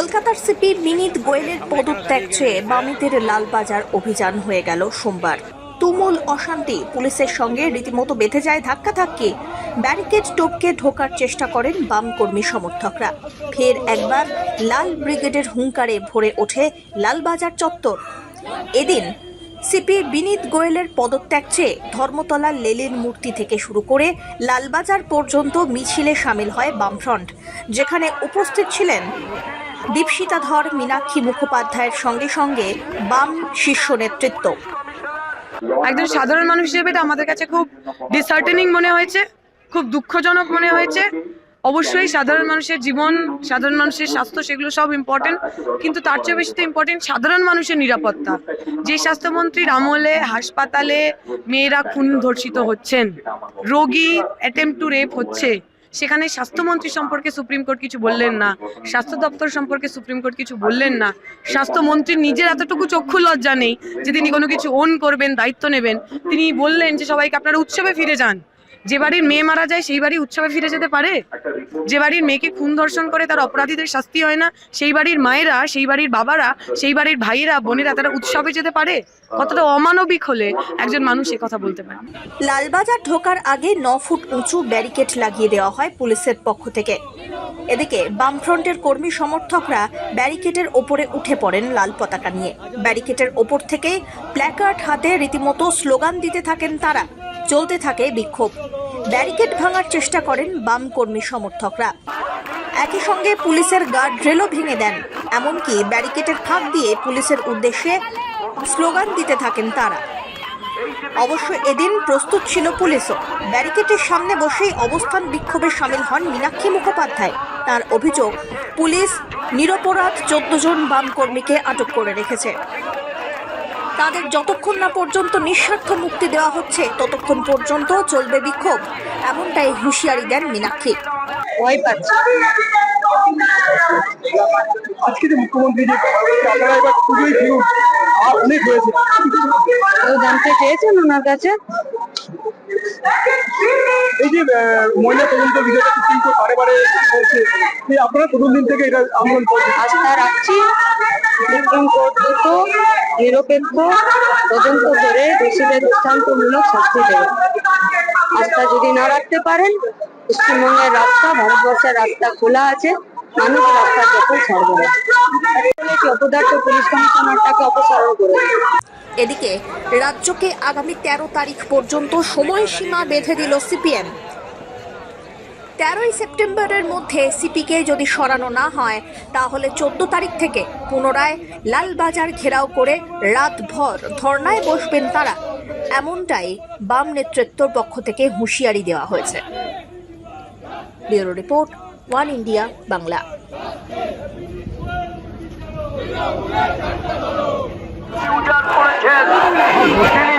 কলকাতার সিপি বিনীত গোয়েলের পদত্যাগ চেয়ে বামিতের লালবাজার অভিযান হয়ে গেল সোমবার। তুমুল অশান্তি পুলিশের সঙ্গে রীতিমতো বেঁধে যায় ধাক্কাধাক্কি। ব্যারিকেড টপকে ঢোকার চেষ্টা করেন বাম কর্মী সমর্থকরা। ফের একবার লাল ব্রিগেডের হুঙ্কারে ভরে ওঠে লালবাজার চত্বর। এদিন সিপি বিনীত গোয়েলের পদত্যাগ চেয়ে ধর্মতলার লেলিন মূর্তি থেকে শুরু করে লালবাজার পর্যন্ত মিছিলে সামিল হয় বামফ্রন্ট, যেখানে উপস্থিত ছিলেন দীপশিতা ধর মীনাক্ষী মুখোপাধ্যায়ের সঙ্গে সঙ্গে বাম শীর্ষ নেতৃত্ব। একজন সাধারণ মানুষ হিসেবে এটা আমাদের কাছে খুব ডিসহার্টেনিং মনে হয়েছে, খুব দুঃখজনক মনে হয়েছে। অবশ্যই সাধারণ মানুষের জীবন, সাধারণ মানুষের স্বাস্থ্য, সেগুলো সব ইম্পর্টেন্ট কিন্তু তার চেয়ে বেশি তো ইম্পর্টেন্ট সাধারণ মানুষের নিরাপত্তা। যে স্বাস্থ্যমন্ত্রীর আমলে হাসপাতালে মেয়েরা খুন ধর্ষিত হচ্ছেন, রোগী অ্যাটেম্প টু রেপ হচ্ছে। সেখানে স্বাস্থ্যমন্ত্রী সম্পর্কে সুপ্রিম কোর্ট কিছু বললেন না, স্বাস্থ্য দপ্তর সম্পর্কে সুপ্রিম কোর্ট কিছু বললেন না স্বাস্থ্যমন্ত্রীর নিজের এতটুকু চক্ষু লজ্জা নেই যে তিনি কোনো কিছু ওন করবেন, দায়িত্ব নেবেন। তিনি বললেন যে সবাইকে আপনারা উৎসবে ফিরে যান। যে বাড়ির মেয়ে মারা যায়, সেই বাড়ি উৎসবে ফিরে যেতে পারে? যে বাড়ির মেয়েকে খুন ধর্ষণ করে তার অপরাধীদের শাস্তি হয় না, সেই বাড়ির মায়েরা, সেই বাড়ির বাবারা, সেই বাড়ির ভাইয়েরা, বোনেরা তারা উৎসবে যেতে পারে? কতটা অমানবিক হলে একজন মানুষ এ কথা বলতে পারে? লালবাজার ঢোকার আগে ন ফুট উঁচু ব্যারিকেড লাগিয়ে দেওয়া হয় পুলিশের পক্ষ থেকে। এদিকে বামফ্রন্টের কর্মী সমর্থকরা ব্যারিকেডের ওপরে উঠে পড়েন লাল পতাকা নিয়ে। ব্যারিকেডের ওপর থেকে প্ল্যাকার্ড হাতে রীতিমতো স্লোগান দিতে থাকেন তারা। চলতে থাকে বিক্ষোভ। ব্যারিকেড ভাঙার চেষ্টা করেন বাম কর্মী সমর্থকরা। একই সঙ্গে পুলিশের গার্ড রেলও ভেঙে দেন। এমনকি ব্যারিকেডের ফাঁক দিয়ে পুলিশের উদ্দেশ্যে স্লোগান দিতে থাকেন তারা। অবশ্য এদিন প্রস্তুত ছিল পুলিশও। ব্যারিকেডের সামনে বসেই অবস্থান বিক্ষোভে সামিল হন মীনাক্ষী মুখোপাধ্যায়। তার অভিযোগ, পুলিশ নিরপরাধ চোদ্দ জন বাম কর্মীকে আটক করে রেখেছে। তাদের যতক্ষণ না পর্যন্ত নিঃস্বার্থ মুক্তি দেওয়া হচ্ছে, ততক্ষণ পর্যন্ত চলবে বিক্ষোভ। এমনটাই হুঁশিয়ারি দেন মীনাক্ষী। আজকে যে মুখ্যমন্ত্রী যে আপনারা এবার খুবই অনেক হয়েছে। চেয়েছেন ওনার কাছে? এই যে মহিলা তদন্ত বিষয়টা সুপ্রিম কোর্ট বারে বারে বলছে যে আপনারা প্রথম দিন থেকে এটা আন্দোলন করছেন। আস্থা রাখছি। সুপ্রিম কোর্ট দ্রুত নিরপেক্ষ তদন্ত করে দোষীদের দৃষ্টান্তমূলক শাস্তি দেবে। আস্থা যদি না রাখতে পারেন পশ্চিমবঙ্গের রাস্তা ভারতবর্ষের রাস্তা খোলা আছে। এদিকে রাজ্যকে আগামী তেরো তারিখ পর্যন্ত সময়সীমা বেঁধে দিল সিপিএম। তেরোই সেপ্টেম্বরের মধ্যে সিপিকে যদি সরানো না হয়, তাহলে চোদ্দ তারিখ থেকে পুনরায় লালবাজার ঘেরাও করে রাতভর ধর্নায় বসবেন তারা। এমনটাই বাম নেতৃত্বর পক্ষ থেকে হুঁশিয়ারি দেওয়া হয়েছে। Bureau report one India Bangla করেছেন। তিনি